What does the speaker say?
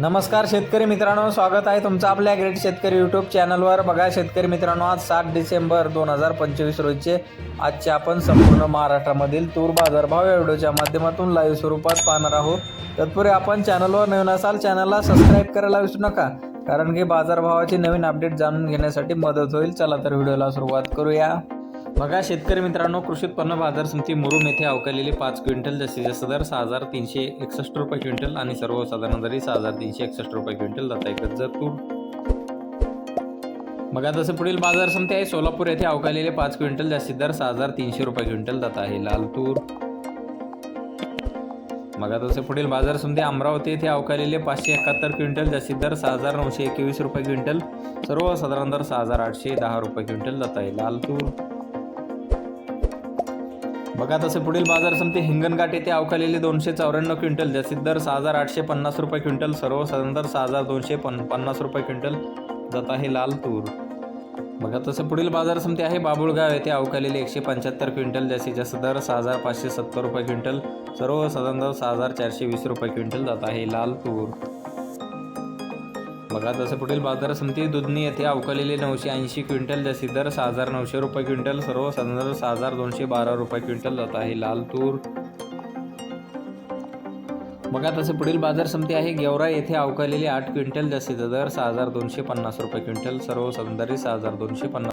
नमस्कार शेतकरी मित्रांनो स्वागत आहे तुमचं आपल्या ग्रेट शेतकरी यूट्यूब चॅनलवर बघा शेतकरी मित्रांनो आज सात डिसेंबर दोन हजार पंचवीस रोजचे आजचे आपण संपूर्ण महाराष्ट्रामधील तूर बाजारभाव या व्हिडिओच्या माध्यमातून लाईव्ह स्वरूपात पाहणार आहोत. तत्पूर्वी आपण चॅनलवर नवीन असाल चॅनलला सबस्क्राईब करायला विसरू नका कारण की बाजारभावाची नवीन अपडेट जाणून घेण्यासाठी मदत होईल. चला तर व्हिडिओला सुरुवात करूया. बघा शेतकरी मित्रांनो कृषी उत्पन्न बाजार समिती मुरुम येथे अवकालेली पाच क्विंटल जास्तीत जास्त दर सहा हजार तीनशे एकसष्ट रुपये क्विंटल आणि सर्वसाधारण दरी सहा हजार तीनशे एकसष्ट रुपये क्विंटल जात आहे जर तूर. बघा तसं पुढील बाजार समिती आहे सोलापूर येथे अवकालेले पाच क्विंटल जास्तीत दर सहा हजार तीनशे रुपये क्विंटल जात आहे लाल तूर. बघा तसे पुढील बाजार समिती अमरावती येथे अवकालेले पाचशे एकाहत्तर क्विंटल जास्तीत दर सहा हजार नऊशे एकवीस रुपये क्विंटल सर्वसाधारण दर सहा हजार आठशे दहा रुपये क्विंटल जात आहे लाल तूर. बघा तसे पुढील बाजार समिती हिंगणघाट येथे अवकालेले दोनशे चौऱ्याण्णव क्विंटल जास्तीत दर सहा हजार आठशे पन्नास रुपये क्विंटल सर्वसाधारण दर सहा हजार दोनशे पन पन्नास रुपये क्विंटल. जात आहे लाल तूर. बघा तसं पुढील बाजार समिती आहे बाबुळगाव येथे अवकालेले एकशे पंच्याहत्तर क्विंटल जास्तीत जास्त दर सहा हजार पाचशे सत्तर रुपये क्विंटल सर्वसाधारण दर सहा हजार चारशे वीस रुपये क्विंटल. जात आहे लाल तूर. बघा तसं पुढील बाजार समिती दुधनी येथे अवकालेले नऊशे ऐंशी क्विंटल जास्तीत दर सहा हजार नऊशे रुपये क्विंटल सर्व साधारण सहा हजार दोनशे बारा रुपये क्विंटल जात आहे लाल तूर. बघा तसं पुढील बाजार समिती आहे गेवरा येथे अवकालेले आठ क्विंटल जास्तीचा दर सहा हजार दोनशे पन्नास रुपये क्विंटल सर्व सौंदर्य सहा हजार दोनशे पन्नास